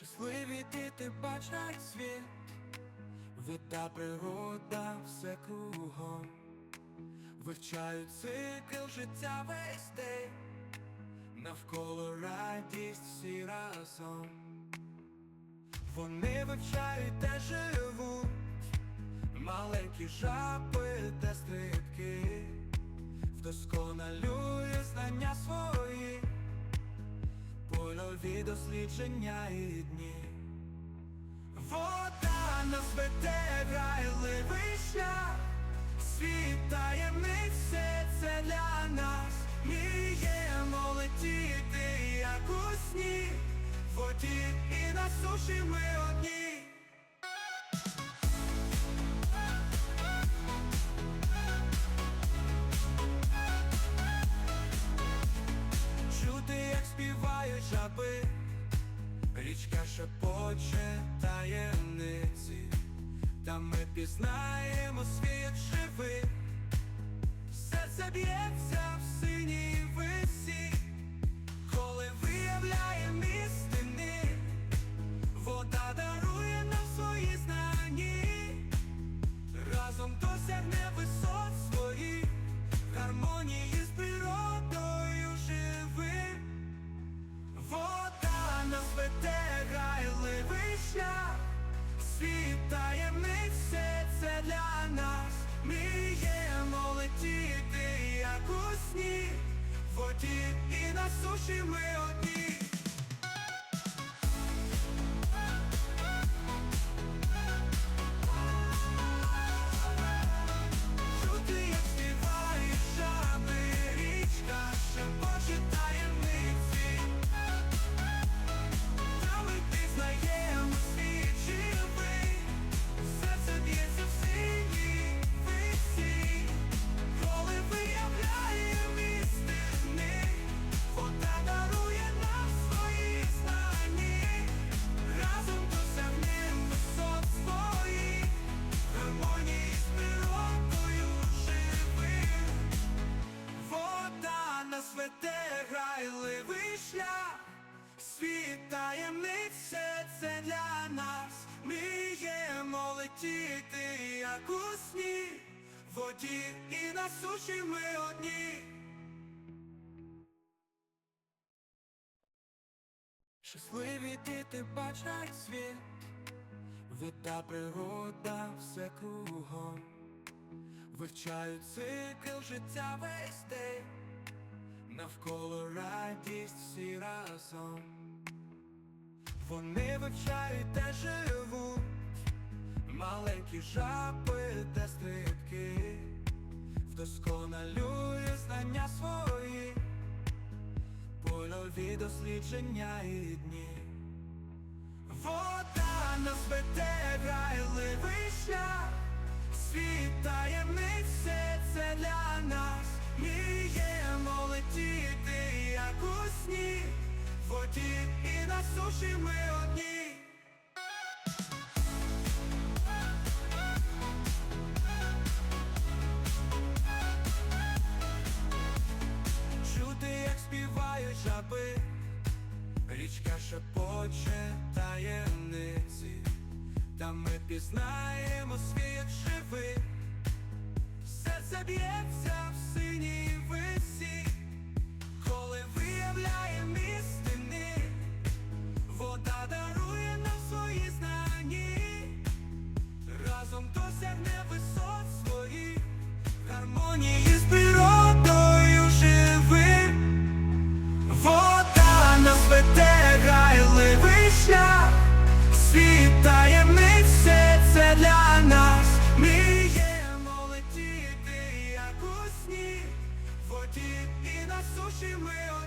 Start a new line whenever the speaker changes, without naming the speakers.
Щасливі діти бачать світ, вида природа все кругом, вивчають цикл життя весь день, навколо радість всі разом. Вони вивчають, де живуть, маленькі жаби та стрибки, вдосконалює дослідження і дні. Вода нас веде грайливий шлях, світ таємниць, все це для нас. Міємо летіти, як у сні, воді і на суші ми шепоче таємниці, та ми пізнаємо світ живий, серце б'ється Мріємо летіти, як у сні, в воді і на суші ми одні. Летіти, як у сні, воді і на суші ми одні. Щасливі діти бачать світ, вида природа все кругом. Вивчають цикл життя весь день, навколо радість всі разом. Вони вивчають, де живуть, маленькі жаби та стрибки, вдосконалює знання свої, польові дослідження і дні. Вода нас веде грайливий шлях, світ таємниць, все це для нас. Мріємо летіти, як у сні, воді і на суші ми шепоче таємниці, та ми пізнаємо світ живий, серце б'ється she will.